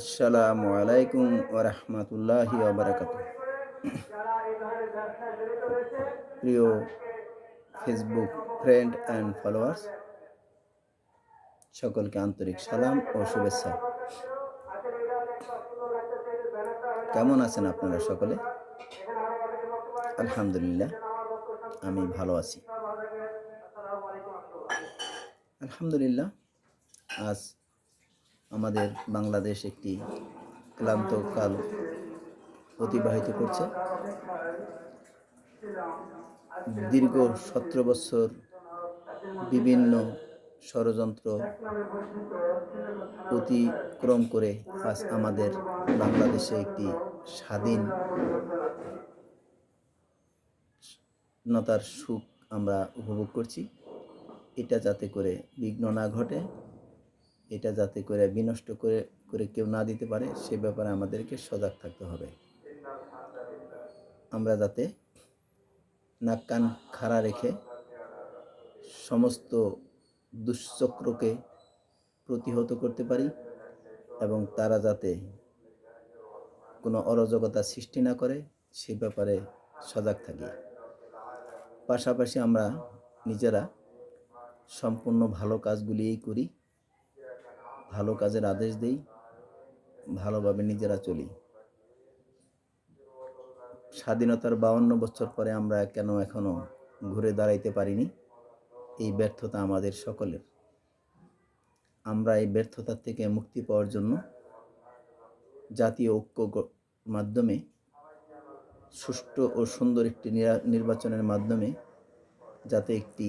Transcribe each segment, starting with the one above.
আসসালামু আলাইকুম ওরহমতুল্লাহি ওবরাকাত প্রিয় ফেসবুক ফ্রেন্ড অ্যান্ড ফলোয়ার্স, সকলকে আন্তরিক সালাম ও শুভেচ্ছা। কেমন আছেন আপনারা সকলে? আলহামদুলিল্লাহ, আমি ভালো আছি। আলহামদুলিল্লাহ, আজ আমাদের বাংলাদেশ একটি ক্লান্ত কাল অতিবাহিত করছে। দীর্ঘ সতেরো বছর বিভিন্ন ষড়যন্ত্র অতিক্রম করে আজ আমাদের বাংলাদেশে একটি স্বাধীন নতার সুখ আমরা উপভোগ করছি। এটা যাতে করে বিঘ্ন না ঘটে। এটা যাতে করে বিনষ্ট করে করে কেউ না দিতে পারে, সে ব্যাপারে আমাদেরকে সজাগ থাকতে হবে। আমরা যাতে নাক কান খাড়া রেখে সমস্ত দুশ্চক্রকে প্রতিহত করতে পারি এবং তারা যাতে কোনো অরাজকতা সৃষ্টি না করে, সে ব্যাপারে সজাগ থাকি। পাশাপাশি আমরা নিজেরা সম্পূর্ণ ভালো কাজগুলিই করি। ভালো কাজের আদেশ দেই, ভালোভাবে নিজেরা চলি। স্বাধীনতার বাউন্ন বছর পরে আমরা কেন এখনও ঘুরে দাঁড়াইতে পারিনি? এই ব্যর্থতা আমাদের সকলের। আমরা এই ব্যর্থতার থেকে মুক্তি পাওয়ার জন্য জাতীয় ঐক্য মাধ্যমে, সুষ্ঠু ও সুন্দর একটি নির্বাচনের মাধ্যমে যাতে একটি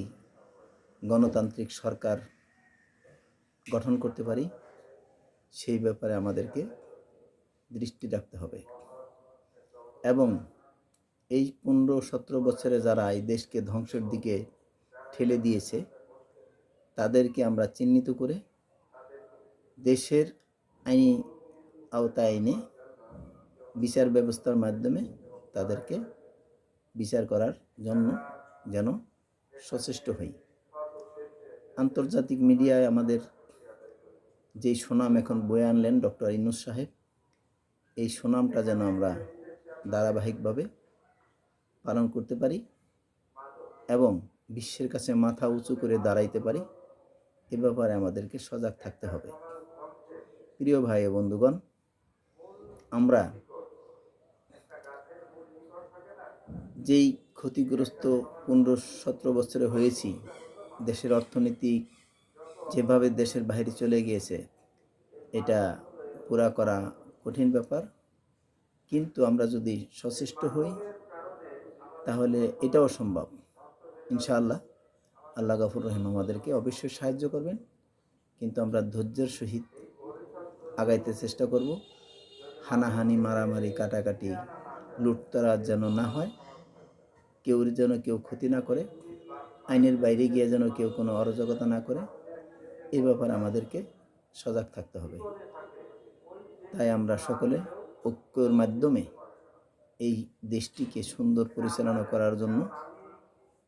গণতান্ত্রিক সরকার গঠন করতে পারি, সেই ব্যাপারে আমাদেরকে দৃষ্টি রাখতে হবে। এবং এই পনেরো সতেরো বছরে যারা এই দেশকে ধ্বংসের দিকে ঠেলে দিয়েছে, তাদেরকে আমরা চিহ্নিত করে দেশের আইনি আওতায় এনে বিচার ব্যবস্থার মাধ্যমে তাদেরকে বিচার করার জন্য যেন সচেষ্ট হই। আন্তর্জাতিক মিডিয়ায় আমাদের যেই সুনাম এখন বয়ে আনলেন ডক্টর ইনুস সাহেব, এই সুনামটা যেন আমরা ধারাবাহিকভাবে পালন করতে পারি এবং বিশ্বের কাছে মাথা উঁচু করে দাঁড়াইতে পারি, এ ব্যাপারে আমাদেরকে সজাগ থাকতে হবে। প্রিয় ভাই বন্ধুগণ, আমরা যেই ক্ষতিগ্রস্ত পনেরো সতেরো বছরে হয়েছি, দেশের অর্থনীতি যেভাবে দেশের বাইরে চলে গিয়েছে, এটা পুরা করা কঠিন ব্যাপার। কিন্তু আমরা যদি সচেষ্ট হই, তাহলে এটাও সম্ভব। ইনশাআল্লাহ, আল্লাহ গাফুর রহিম আমাদেরকে অবশ্যই সাহায্য করবেন। কিন্তু আমরা ধৈর্যের সহিত আগাইতে চেষ্টা করব। হানাহানি, মারামারি, কাটাকাটি লুটতরা যেন না হয়, কেউ যেন কেউ ক্ষতি না করে, আইনের বাইরে গিয়ে যেন কেউ কোনো অরাজকতা না করে। এই ব্যাপারে আমাদেরকে সজাগ থাকতে হবে। তাই আমরা সকলে ঐক্যর মাধ্যমে এই দেশটিকে সুন্দর পরিচালনা করার জন্য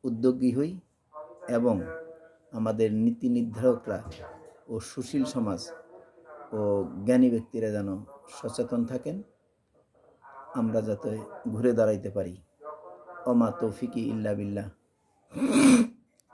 উদ্যোগী হই এবং আমাদের নীতি নির্ধারকরা ও সুশীল সমাজ ও জ্ঞানী ব্যক্তিরা যেন সচেতন থাকেন, আমরা যাতে ঘুরে দাঁড়াইতে পারি। অমা তৌফিকি ইল্লা বিল্লাহ।